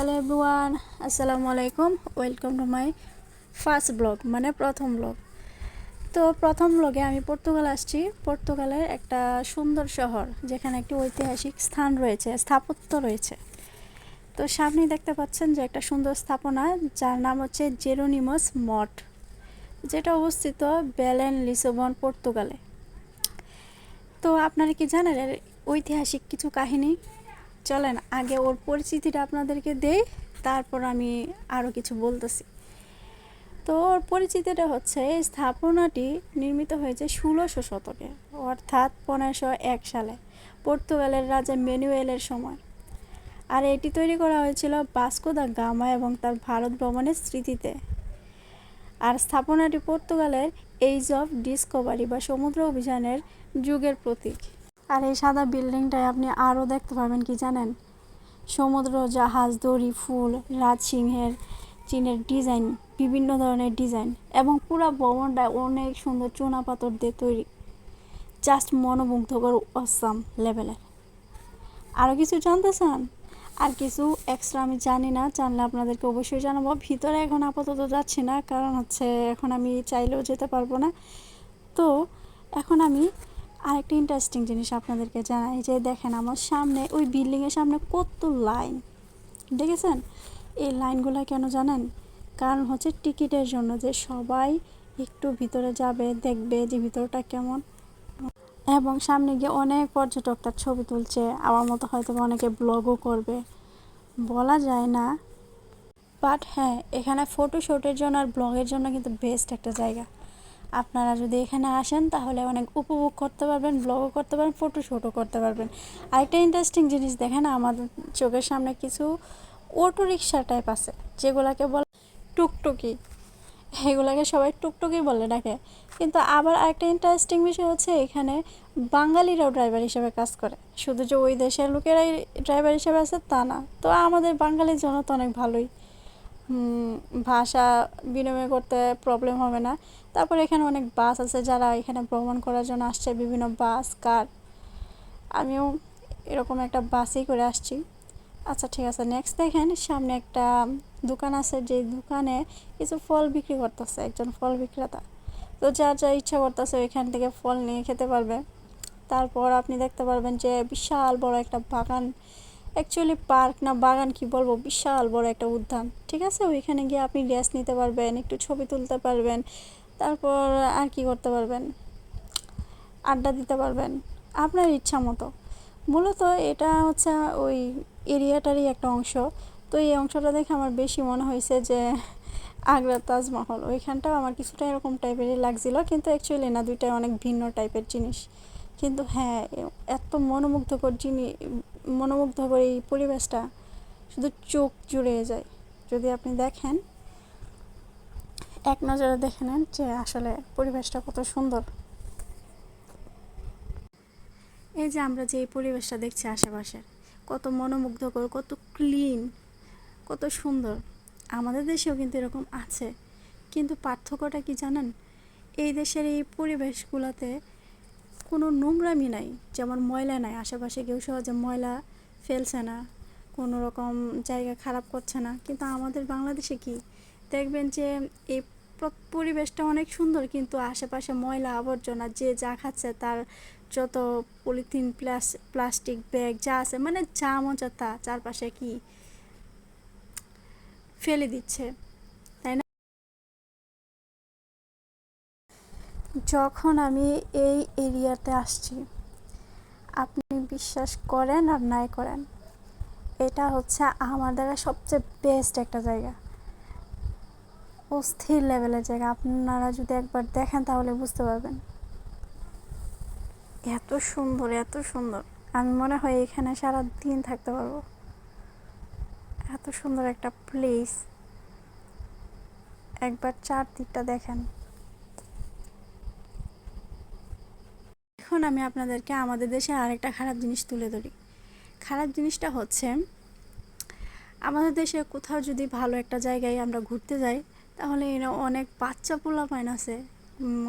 Hello everyone আসসালামু আলাইকুম welcome to my first vlog মানে প্রথম ব্লগ তো প্রথম ব্লগে আমি পর্তুগাল আসছি। পর্তুগালের একটা সুন্দর শহর, যেখানে একটি ঐতিহাসিক স্থান রয়েছে, স্থাপত্য রয়েছে। তো সামনেই দেখতে পাচ্ছেন যে একটা সুন্দর স্থাপনা, যার নাম হচ্ছে জেরোনিমাস মঠ, যেটা অবস্থিত বেলেন, লিসবন পর্তুগালে তো আপনারা কি জানেন ঐতিহাসিক কিছু কাহিনী? চলেন, আগে ওর পরিচিতিটা আপনাদেরকে দেই, তারপর আমি আরও কিছু বলতেছি। তো ওর পরিচিতিটা হচ্ছে, এই স্থাপনাটি নির্মিত হয়েছে ষোলোশো শতকে, অর্থাৎ পনেরোশো এক সালে, পর্তুগালের রাজা ম্যানুয়েলের সময়। আর এটি তৈরি করা হয়েছিল বাস্কো দা গামা এবং তার ভারত ভ্রমণের স্মৃতিতে। আর স্থাপনাটি পর্তুগালের এইজ অফ ডিসকভারি বা সমুদ্র অভিযানের যুগের প্রতীক। আর এই সাদা বিল্ডিংটায় আপনি আরও দেখতে পাবেন কি জানেন? সমুদ্র, জাহাজ, দড়ি, ফুল রাজসিংহের চীনের ডিজাইন, বিভিন্ন ধরনের ডিজাইন এবং পুরো ভবনটা অনেক সুন্দর চুনা পাথর দিয়ে তৈরি। জাস্ট মনোমুগ্ধকর অসাম লেভেলের আরও কিছু জানতে চান? আর কিছু এক্সট্রা আমি জানি না, জানলে আপনাদেরকে অবশ্যই জানাব। ভিতরে এখন আপাতত যাচ্ছি না, কারণ হচ্ছে এখন আমি চাইলেও যেতে পারব না। তো এখন আমি আরেকটা ইন্টারেস্টিং জিনিস আপনাদেরকে জানাই যে দেখেন আমার সামনে, ওই বিল্ডিংয়ের সামনে কত লাইন দেখেছেন? এই লাইনগুলো কেন জানেন? কারণ হচ্ছে টিকিটের জন্য যে সবাই একটু ভিতরে যাবে, দেখবে যে ভিতরটা কেমন। এবং সামনে গিয়ে অনেক পর্যটক তার ছবি তুলছে, আমার মতো হয়তো অনেকে ব্লগও করবে। বলা যায় না। বাট হ্যাঁ এখানে ফটোশ্যুটের জন্য আর ব্লগের জন্য কিন্তু বেস্ট একটা জায়গা। আপনারা যদি এখানে আসেন, তাহলে অনেক উপভোগ করতে পারবেন ব্লগও করতে পারবেন ফটোশ্যুটও করতে পারবেন। আরেকটা ইন্টারেস্টিং জিনিস দেখেন, আমাদের চোখের সামনে কিছু অটো রিক্সা টাইপ আছে, যেগুলোকে বলে টুকটুকি। এগুলোকে সবাই টুকটুকি বলে ডাকে কিন্তু আবার আরেকটা ইন্টারেস্টিং বিষয় হচ্ছে, এখানে বাঙালিরাও ড্রাইভার হিসেবে কাজ করে। শুধু যে ওই দেশের লোকেরাই ড্রাইভার হিসেবে আছে, তা না। তো আমাদের বাঙালির জন্য তো অনেক ভালোই। ভাষা বিনিময় করতে প্রবলেম হবে না। তারপর এখানে অনেক বাস আছে যারা এখানে ভ্রমণ করার জন্য আসছে, বিভিন্ন বাস, কার। আমিও এরকম একটা বাসেই করে আসছি। আচ্ছা ঠিক আছে নেক্সট দেখেন, সামনে একটা দোকান আছে, যে দোকানে কিছু ফল বিক্রি করতেছে, একজন ফল বিক্রেতা। তো যার যা ইচ্ছা করতেছে ওইখান থেকে ফল নিয়ে খেতে পারবে। তারপর আপনি দেখতে পারবেন যে বিশাল বড় একটা বাগান অ্যাকচুয়ালি পার্ক না বাগান কি বলব? বিশাল বড় একটা উদ্যান। ঠিক আছে? ওইখানে গিয়ে আপনি রেস্ট নিতে পারবেন, একটু ছবি তুলতে পারবেন, তারপর আর কি করতে পারবেন? আড্ডা দিতে পারবেন, আপনার ইচ্ছা মতো। মূলত এটা হচ্ছে ওই এরিয়াটারই একটা অংশ। তো এই অংশটা দেখে আমার বেশি মনে হয়েছে যে আগ্রার তাজমহল। ওইখানটাও আমার কিছুটা এরকম টাইপেরই লাগছিল, কিন্তু অ্যাকচুয়ালি না, দুইটাই অনেক ভিন্ন টাইপের জিনিস। কিন্তু হ্যাঁ এত মনোমুগ্ধকর জিনিস মনোমুগ্ধকর এই পরিবেশটা শুধু চোখ জুড়ে যায়। যদি আপনি দেখেন, এক নজরে দেখে নেন যে আসলে পরিবেশটা কত সুন্দর। এই যে আমরা যে এই পরিবেশটা দেখছি আশেপাশে, কত মনোমুগ্ধকর, কত ক্লিন, কত সুন্দর। আমাদের দেশেও কিন্তু এরকম আছে। কিন্তু পার্থক্যটা কি জানেন? এই দেশের এই পরিবেশগুলোতে কোনো নোংরামি নাই, যেমন ময়লা নাই। আশেপাশে কেউ সহজে ময়লা ফেলছে না, কোনো রকম জায়গা খারাপ করছে না। কিন্তু আমাদের বাংলাদেশে কি? দেখবেন যে এই পরিবেশটা অনেক সুন্দর, কিন্তু আশেপাশে ময়লা আবর্জনা যে যা খাচ্ছে, তার যত পলিথিন প্লাস, প্লাস্টিক ব্যাগ যা আছে মানে যা মজা তা চারপাশে কি ফেলে দিচ্ছে। যখন আমি এই এরিয়াতে আসছি আপনি বিশ্বাস করেন আর নাই করেন? এটা হচ্ছে আমার দ্বারা সবচেয়ে বেস্ট একটা জায়গা। অস্থির লেভেলের জায়গা। আপনারা যদি একবার দেখেন তাহলে বুঝতে পারবেন। এত সুন্দর এত সুন্দর। আমি মনে হয় এখানে সারা দিন থাকতে পারব। এত সুন্দর একটা প্লেস একবার চারদিকটা দেখেন। এখন আমি আপনাদেরকে আমাদের দেশে আরেকটা খারাপ জিনিস তুলে ধরি। খারাপ জিনিসটা হচ্ছে, আমাদের দেশে কোথাও যদি ভালো একটা জায়গায় আমরা ঘুরতে যাই, তাহলে অনেক বাচ্চা পোলা পোলাপাইন আছে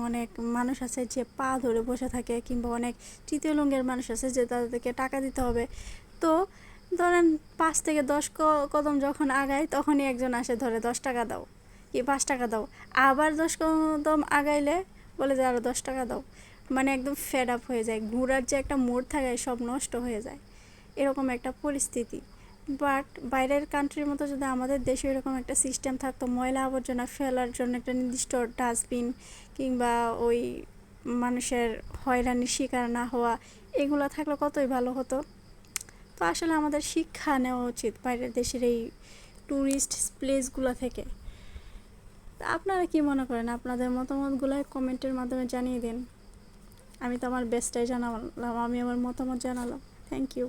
অনেক মানুষ আছে যে পা ধরে বসে থাকে কিংবা অনেক তৃতীয় লঙ্গের মানুষ আছে যে তাদেরকে টাকা দিতে হবে। তো ধরেন পাঁচ থেকে দশ কদম যখন আগাই তখনই একজন আসে, ধরে দশ টাকা দাও, কি পাঁচ টাকা দাও। আবার দশ কদম আগাইলে বলে যে আরও দশ টাকা দাও। মানে একদম ফেড আপ হয়ে যায়। ঘোরার যে একটা মোড় থাকে, সব নষ্ট হয়ে যায়। এরকম একটা পরিস্থিতি। বাট বাইরের কান্ট্রির মতো যদি আমাদের দেশে এরকম একটা সিস্টেম থাকতো, ময়লা আবর্জনা ফেলার জন্য একটা নির্দিষ্ট ডাস্টবিন কিংবা ওই মানুষের হয়রানির শিকার না হওয়া, এগুলো থাকলে কতই ভালো হতো? তো আসলে আমাদের শিক্ষা নেওয়া উচিত বাইরের দেশের এই ট্যুরিস্ট প্লেসগুলো থেকে। আপনারা কি মনে করেন? আপনাদের মতামতগুলো কমেন্টের মাধ্যমে জানিয়ে দিন। আমি তো আমার বেস্টটাই জানালাম আমি আমার মতামত জানালাম। Thank you